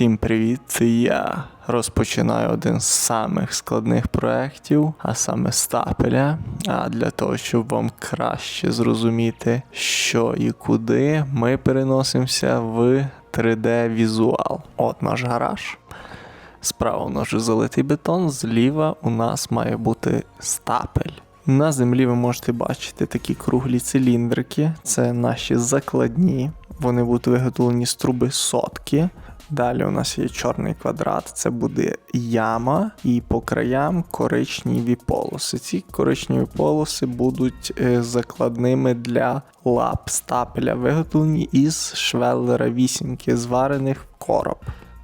Всім привіт! Це я розпочинаю один з самих складних проєктів, а саме стапеля. А для того, щоб вам краще зрозуміти, що і куди, ми переносимося в 3D-візуал. От наш гараж. Справа у нас вже залитий бетон, зліва у нас має бути стапель. На землі ви можете бачити такі круглі циліндрики. Це наші закладні. Вони будуть виготовлені з труби сотки. Далі у нас є чорний квадрат, це буде яма, і по краям коричневі полоси. Ці коричневі полоси будуть е, закладними для лап стапеля, виготовлені із швеллера вісімки, зварених в короб.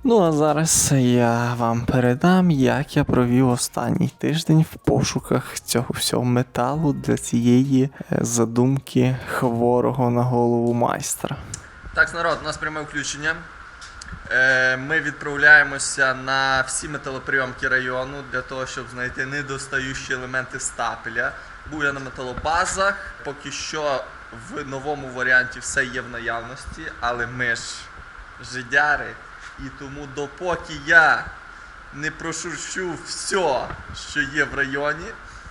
Ну а зараз я вам передам, як я провів останній тиждень в пошуках цього всього металу для цієї е, задумки хворого на голову майстра. Так, народ, у нас пряме включення. Е, Ми відправляємося на всі металоприйомки району для того, щоб знайти недостаючі елементи стапеля. Був я на металобазах. Поки що в новому варіанті все є в наявності, але ми ж жидяри. І тому допоки я не прошурчу все, що є в районі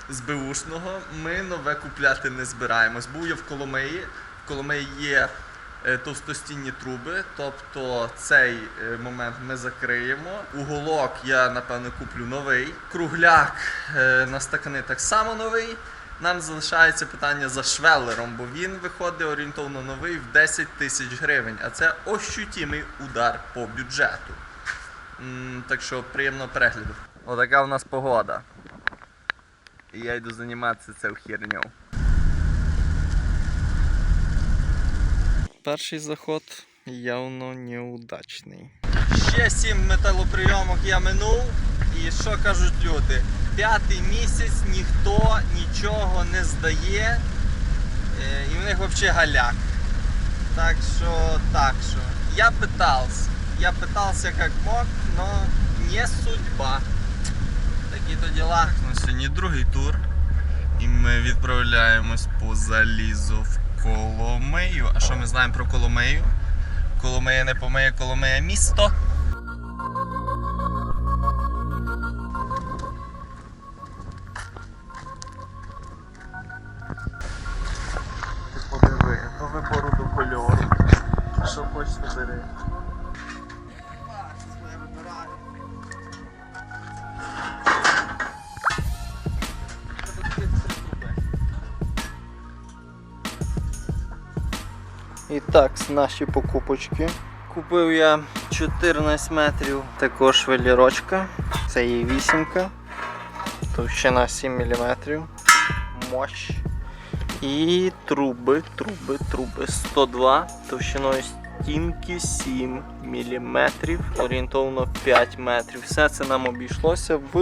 з Беушного, ми нове купляти не збираємось. Був я в Коломиї. В Коломиї є товстостінні труби, тобто цей е, момент ми закриємо. Уголок я напевно куплю новий. Кругляк е, на стакани так само новий. Нам залишається питання за швеллером, бо він виходить орієнтовно новий в 10 тисяч гривень, а це ощутимий удар по бюджету. Так що приємного перегляду. Отака у нас погода. І я йду займатися цим херню. Перший заход явно неудачний. Ще сім металоприйомок я минув. І що кажуть люди? П'ятий місяць ніхто нічого не здає. Е, І в них взагалі галяк. Так що, так що. Я питався. Я питався як мог, но не судьба. Такі то діла. Ну, сьогодні другий тур. І ми відправляємось по залізу в Коломею. А що ми знаємо про Коломею? Коломея не помиє, Коломия місто. І так, наші покупочки. Купив я 14 метрів також велірочка. Це є вісімка. Товщина 7 мм. Мощ. І труби, труби, труби 102 товщиною стінки 7 мм, орієнтовно 5 метрів. Все це нам обійшлося в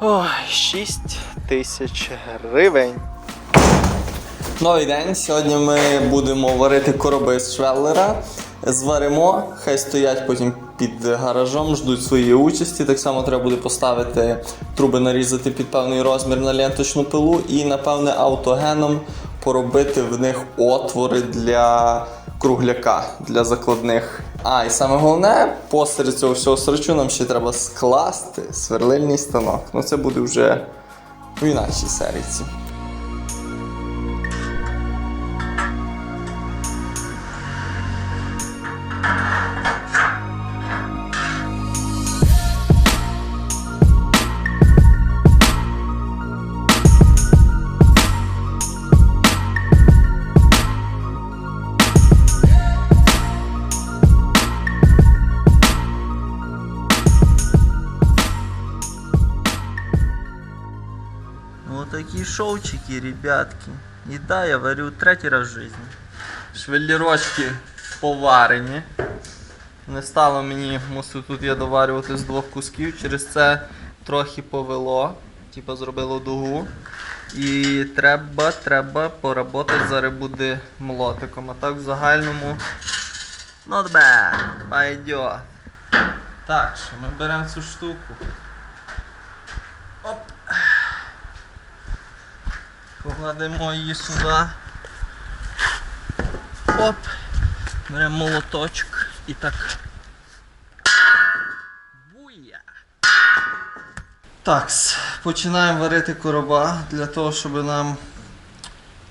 ой, 6 тисяч гривень. Новий день. Сьогодні ми будемо варити короби з швеллера. Зваримо, хай стоять потім під гаражом, ждуть своєї участі. Так само треба буде поставити труби, нарізати під певний розмір на ленточну пилу і, напевне, автогеном поробити в них отвори для кругляка, для закладних. А, і саме головне, посеред цього всього срачу нам ще треба скласти сверлильний станок. Ну це буде вже в інакшій серії. Такие шоучики, ребятки. И да, я варю третій раз в житті. Швеллірочки поварені. Не стало мені, мусив тут я доварювати з двох кусків, через це трохи повело, типа зробило дугу. І треба, треба поработати зараз буде молотиком. А так в загальному. Not bad, пойдет. Так, що ми беремо цю штуку. покладемо її сюди. Оп, беремо молоточок і так. Буя! Такс, починаємо варити короба для того, щоб нам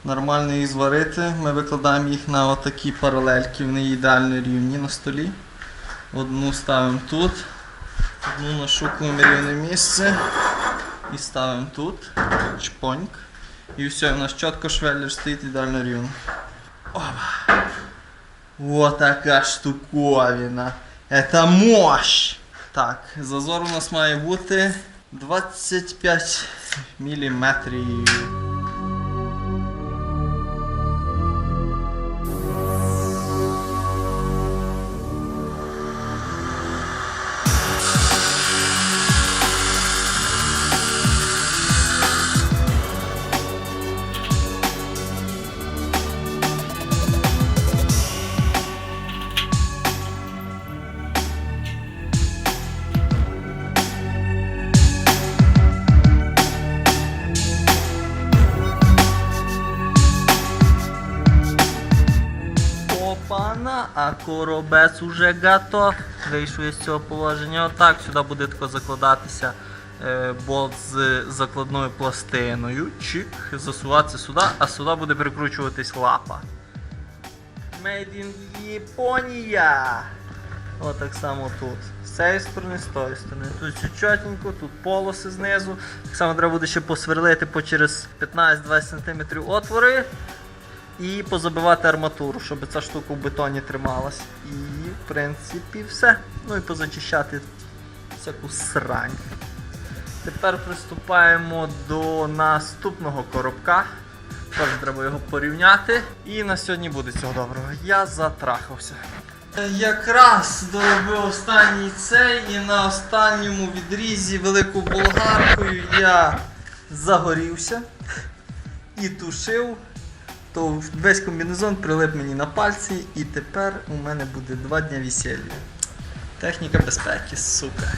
нормально її зварити. Ми викладаємо їх на отакі паралельки, вони ідеально рівні на столі. Одну ставимо тут, одну нашукуємо рівне місце і ставимо тут. Чпоньк. І все, у нас четко швеллер стоит идеально рівно. Опа. Вот такая штуковина. Это мощь! Так, зазор у нас має бути 25 міліметрів. Опана, а коробець уже готов. Вийшов із цього положення. Отак сюди буде тако закладатися е, болт з закладною пластиною. Чик, засуватися сюди, а сюди буде прикручуватись лапа. Made in Японія! Отак само тут. З цієї сторони, з тої сторони. Тут чотенько, тут полоси знизу. Так само треба буде ще посверлити по через 15-20 см отвори і позабивати арматуру, щоб ця штука в бетоні трималась. І, в принципі, все. Ну і позачищати всяку срань. Тепер приступаємо до наступного коробка. Теж треба його порівняти. І на сьогодні буде цього доброго. Я затрахався. Якраз доробив останній цей і на останньому відрізі великою болгаркою я загорівся і тушив то весь комбінезон прилип мені на пальці, і тепер у мене буде два дня весілля. Техніка безпеки, сука.